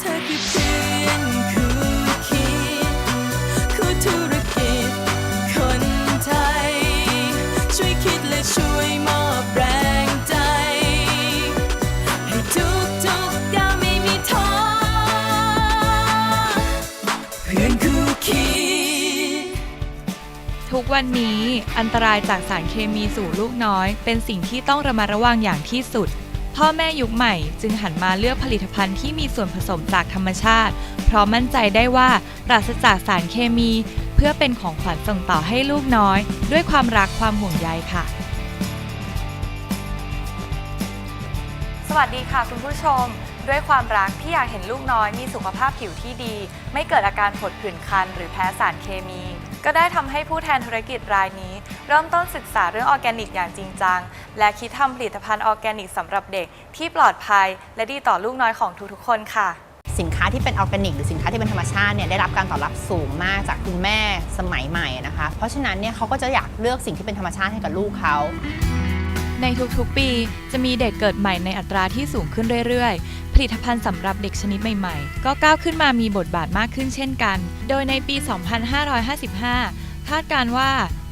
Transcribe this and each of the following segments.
เธอคือเพื่อนคู่คิดคู่ธุรกิจ คนไทย ช่วยคิดและช่วยมอบแรงใจ ให้ทุกๆก้าวไม่มีท้อเพื่อนคู่คิด ทุกวันนี้อันตรายจากสารเคมีสู่ลูกน้อย เป็นสิ่งที่ต้องระมัดระวังอย่างที่สุด พ่อแม่ยุคใหม่จึงหันมาเลือกผลิตภัณฑ์ที่มีส่วนผสมจากธรรมชาติ เพราะมั่นใจได้ว่าปราศจากสารเคมี เพื่อเป็นของขวัญส่งต่อให้ลูกน้อย ด้วยความรักความห่วงใยค่ะ สวัสดีค่ะคุณผู้ชม ด้วยความรักที่อยากเห็นลูกน้อยมีสุขภาพผิวที่ดี ไม่เกิดอาการผดผื่นคัน หรือแพ้สารเคมี ก็ได้ทำให้ผู้แทนธุรกิจรายนี้ เริ่มต้นศึกษาเรื่องออร์แกนิกอย่างจริงจัง และคิดทำผลิตภัณฑ์ออร์แกนิกสำหรับเด็กที่ปลอดภัย และดีต่อลูกน้อยของทุกๆคนค่ะ สินค้าที่เป็นออร์แกนิกหรือสินค้าที่เป็นธรรมชาติเนี่ยได้รับการตอบรับสูงมากจากคุณแม่สมัยใหม่นะคะ เพราะฉะนั้นเนี่ยเขาก็จะอยากเลือกสิ่งที่เป็นธรรมชาติให้กับลูกเขาในทุกๆปี จะมีเด็กเกิดใหม่ในอัตราที่สูงขึ้นเรื่อยๆผ ลิตภัณฑ์สำหรับเด็กชนิดใหม่ๆ ก็ก้าวขึ้นมามีบทบาทมากขึ้นเช่นกัน โดยในปี 2555 คาดการว่า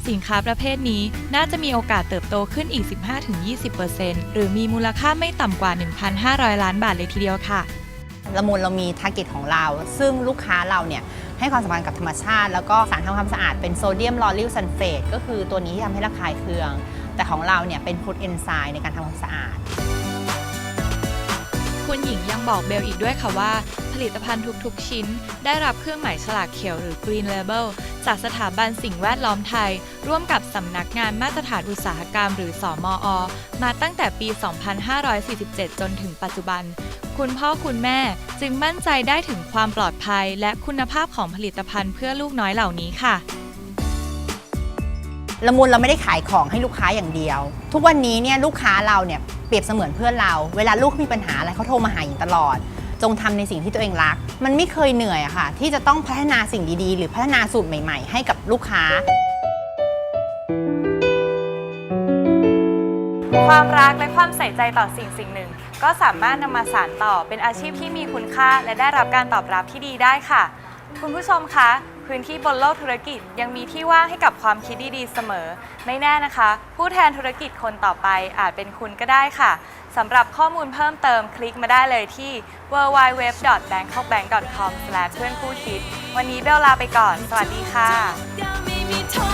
สินค้าประเภทนี้น่าจะมีโอกาสเติบโตขึ้นอีก 15-20%หรือมีมูลค่าไม่ต่ำกว่า 1,500 ล้านบาทเลยทีเดียวค่ะ ละมุนเรามีทาร์เก็ตของเรา ซึ่งลูกค้าเราเนี่ยให้ความสำคัญกับธรรมชาติ แล้วก็สารทำความสะอาดเป็นโซเดียมลอริลซัลเฟตก็คือตัวนี้ที่ทำให้ระคายเคือง แต่ของเราเนี่ยเป็นโปรตเอนไซม์ในการทำความสะอาด คุณหญิงยังบอกเบลอีกด้วยค่ะว่า ผลิตภัณฑ์ทุกๆ ชิ้น ได้รับเครื่องหมายฉลากเขียวหรือ Green Label จากสถาบันสิ่งแวดล้อมไทย ร่วมกับสำนักงานมาตรฐานอุตสาหกรรมหรือสอมอ มาตั้งแต่ปี 2547 จนถึงปัจจุบัน คุณพ่อคุณแม่จึงมั่นใจได้ถึงความปลอดภัย และคุณภาพของผลิตภัณฑ์เพื่อลูกน้อยเหล่านี้ค่ะ ละมุนเราไม่ได้ขายของให้ลูกค้าอย่างเดียว ทุกวันนี้เนี่ยลูกค้าเราเนี่ยเปรียบเสมือนเพื่อนเรา เวลาลูกมีปัญหาอะไรเขาโทรมาหาหญิงตลอด จงทำในสิ่งที่ตัวเองรัก มันไม่เคยเหนื่อยอะค่ะ ที่จะต้องพัฒนาสิ่งดีๆ หรือพัฒนาสูตรใหม่ๆ ให้กับลูกค้า ความรักและความใส่ใจต่อสิ่งสิ่งหนึ่ง ก็สามารถนำมาสานต่อเป็นอาชีพที่มีคุณค่า และได้รับการตอบรับที่ดีได้ค่ะ คุณผู้ชมคะ พื้นที่บนโลกธุรกิจยังมีที่ว่างให้กับความคิดดีๆเสมอ ไม่แน่นะคะ ผู้แทนธุรกิจคนต่อไปอาจเป็นคุณก็ได้ค่ะสำหรับข้อมูลเพิ่มเติมคลิกมาได้เลยที่ www.bangkokbank.com เพื่อนผู้คิด วันนี้เบลลาไปก่อน สวัสดีค่ะ